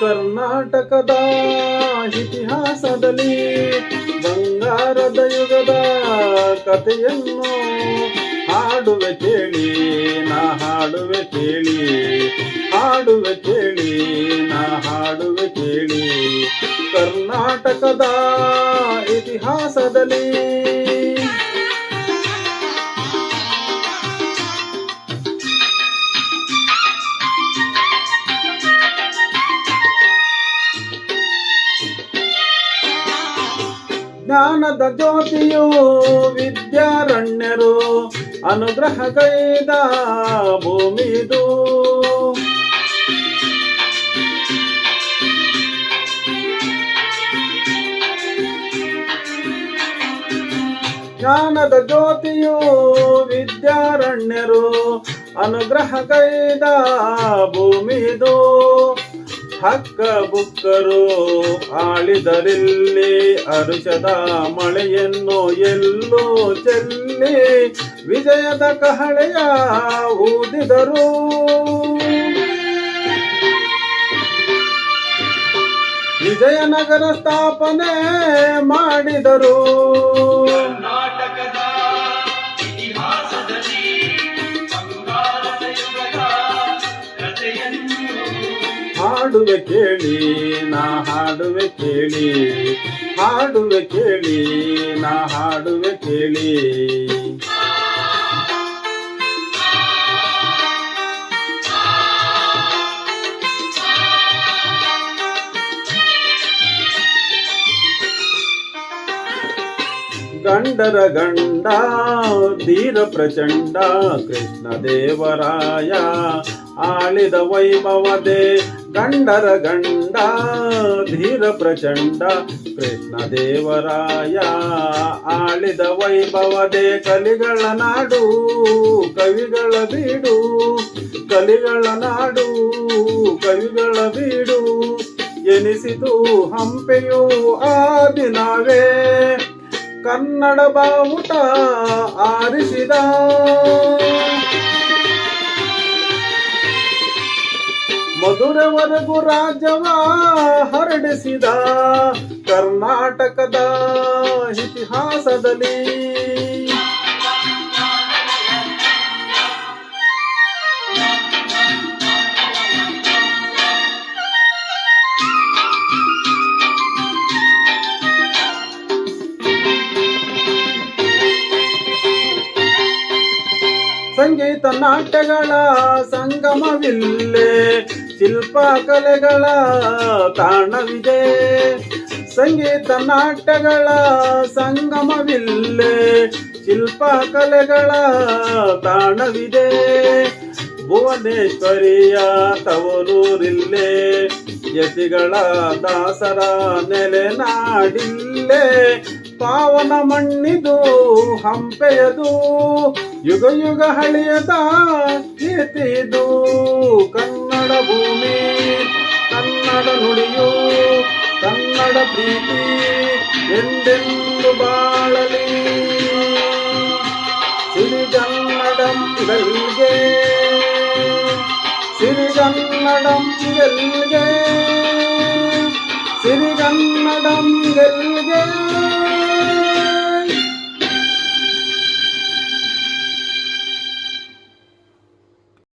ಕರ್ನಾಟಕದ ಇತಿಹಾಸದಲ್ಲಿ ಬಂಗಾರದ ಯುಗದ ಕಥೆಯನ್ನು ಹಾಡುವೆ ಕೇಳಿ, ನಾ ಹಾಡುವೆ ಕೇಳಿ. ಹಾಡುವೆ ಕೇಳಿ, ನಾ ಹಾಡುವೆ ಕೇಳಿ. ಕರ್ನಾಟಕದ ಇತಿಹಾಸದಲ್ಲಿ ಜ್ಞಾನದ ಜ್ಯೋತಿಯು ವಿದ್ಯಾರಣ್ಯರು ಅನುಗ್ರಹ ಕೈದ ಭೂಮಿದು. ಜ್ಞಾನದ ಜ್ಯೋತಿಯು ವಿದ್ಯಾರಣ್ಯರು ಅನುಗ್ರಹ ಕೈದ ಭೂಮಿದು. ಹಕ್ಕ ಬುಕ್ಕರು ಆಳಿದರಿಲ್ಲಿ ಅರುಷದ ಮಳೆಯನ್ನು ಎಲ್ಲೋ ಚೆಲ್ಲಿ ವಿಜಯದ ಕಹಳೆಯ ಊದಿದರು. ವಿಜಯನಗರ ಸ್ಥಾಪನೆ ಮಾಡಿದರು. ಹಾಡುವೆ ಕೇಳಿ, ನಾ ಹಾಡುವೆ ಕೇಳಿ. ಹಾಡುವೆ ಕೇಳಿ, ನಾ ಹಾಡುವೆ ಕೇಳಿ. ಗಂಡರ ಗಂಡ, ಧೀರ ಪ್ರಚಂಡ ಕೃಷ್ಣ ದೇವರಾಯ ಆಳಿದ ವೈಭವದೆ ಗಂಡರ ಗಂಡ, ಧೀರ ಪ್ರಚಂಡ, ಕೃಷ್ಣ ದೇವರಾಯ, ಆಳಿದ ವೈಭವದೇ ಕಲಿಗಳ ನಾಡು, ಕವಿಗಳ ಬೀಡು, ಕಲಿಗಳ ನಾಡು, ಕವಿಗಳ ಬೀಡು, ಎನಿಸಿತು ಹಂಪೆಯು ಆ ದಿನವೇ ಕನ್ನಡ ಬಾವುಟ ಆರಿಸಿದ. ಮಧುರವರೆಗೂ ರಾಜವ ಹರಡಿಸಿದ ಕರ್ನಾಟಕದ ಇತಿಹಾಸದಲ್ಲಿ. ಸಂಗೀತ ನಾಟ್ಯಗಳ ಸಂಗಮವಿಲ್ಲೇ ಶಿಲ್ಪ ಕಲೆಗಳ ತಾಣವಿದೆ ಸಂಗೀತ ನಾಟಗಳ ಸಂಗಮವಿಲ್ಲೇ. ಶಿಲ್ಪ ಕಲೆಗಳ ತಾಣವಿದೆ ಭುವನೇಶ್ವರಿಯ ತವರೂರಿಲ್ಲೇ ಯತಿಗಳ ದಾಸರ ನೆಲೆನಾಡಿಲ್ಲೇ ಪಾವನ ಮಣ್ಣಿದು ಹಂಪೆಯದು. ಯುಗ ಯುಗ ಹಳೆಯದ ಕೀರ್ತಿದು ಕನ್ನಡ ಭೂಮಿ ಕನ್ನಡ ನುಡಿಯು ಕನ್ನಡ ಪ್ರೀತಿ ಎಂದೆಂದು ಬಾಳಲಿ ಸಿರಿಗನ್ನಡಂ ಗೆಲ್ಗೆ ಸಿರಿಗನ್ನಡಂ ಗೆಲ್ಗೆ ಸಿರಿಗನ್ನಡಂ ಗೆಲ್ಗೆ